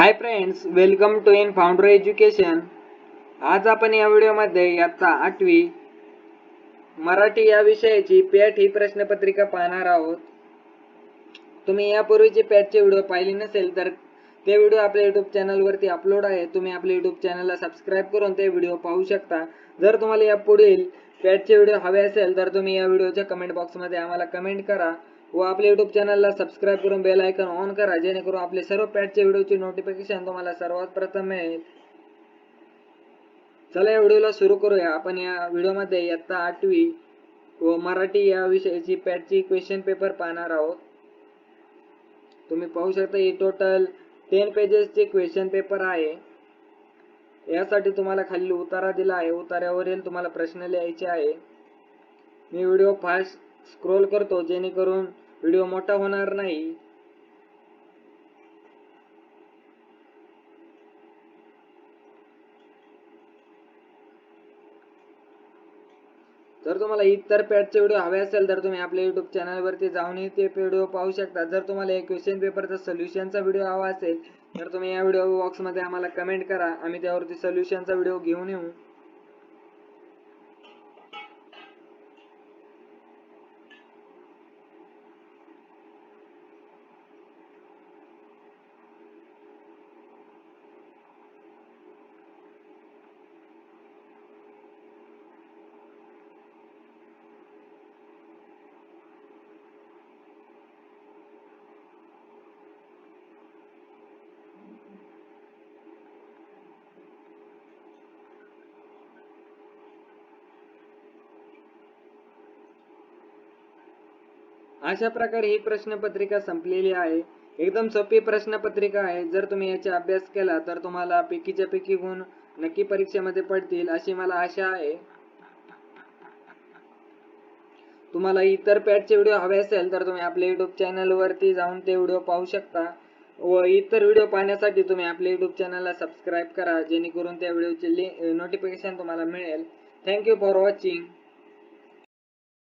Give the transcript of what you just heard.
Hi friends welcome to in founder education आज आपण या व्हिडिओमध्ये इयत्ता आठवी मराठी या विषयाची पॅट ही प्रश्नपत्रिका पाहणार आहोत. तुम्ही यापूर्वीचे पॅटचे व्हिडिओ पाहिले नसेल तर ते व्हिडिओ आपल्या युट्यूब चॅनलवरती अपलोड आहे. तुम्ही आपल्या युट्यूब चॅनलला सबस्क्राईब करून ते व्हिडिओ पाहू शकता. जर तुम्हाला या पुढील पॅटचे व्हिडिओ हवे असेल तर तुम्ही या व्हिडिओच्या कमेंट बॉक्समध्ये आम्हाला कमेंट करा. व आपल्या युट्यूब चॅनलला सबस्क्राईब करून बेल आयकॉन ऑन करा जेणेकरून आपले सर्व पॅटचे व्हिडिओची नोटिफिकेशन तुम्हाला सर्वात प्रथम मिळेल चला या व्हिडिओला सुरू करूया. आपण या व्हिडिओमध्ये इयत्ता आठवी व मराठी या विषयाची पॅटची क्वेश्चन पेपर पाहणार आहोत. तुम्ही पाहू शकता ही टोटल टेन पेजेसचे क्वेश्चन पेपर आहे. यासाठी तुम्हाला खाली उतारा दिला आहे. उतार्यावरील तुम्हाला प्रश्न लिहायचे आहे. मी व्हिडिओ फास्ट स्क्रोल करतो जेणेकरून व्हिडिओ मोठा होणार नाही. जर तुम्हाला इतर पॅटचे व्हिडिओ हवे असेल तर तुम्ही आपल्या युट्यूब चॅनलवरती जाऊनही ते व्हिडिओ पाहू शकता. जर तुम्हाला एक क्वेश्चन पेपरचा सोल्युशनचा व्हिडिओ हवा असेल तर तुम्ही या व्हिडिओ बॉक्समध्ये आम्हाला कमेंट करा. आम्ही त्यावरती सोल्युशनचा व्हिडिओ घेऊन येऊ. अशा प्रकारे ही प्रश्नपत्रिका संपलेली आहे. एकदम सोपी प्रश्नपत्रिका आहे. जर तुम्ही याचा अभ्यास केला तर तुम्हाला पैकीच्या पैकी गुण नक्की परीक्षेमध्ये पडतील अशी मला आशा आहे. तुम्हाला इतर पॅटचे व्हिडिओ हवे असेल तर तुम्ही आपल्या युट्यूब चॅनलवरती जाऊन ते व्हिडिओ पाहू शकता. व इतर व्हिडिओ पाहण्यासाठी तुम्ही आपल्या युट्यूब चॅनलला सबस्क्राईब करा जेणेकरून त्या व्हिडिओचे लिंक नोटिफिकेशन तुम्हाला मिळेल. Thank you for watching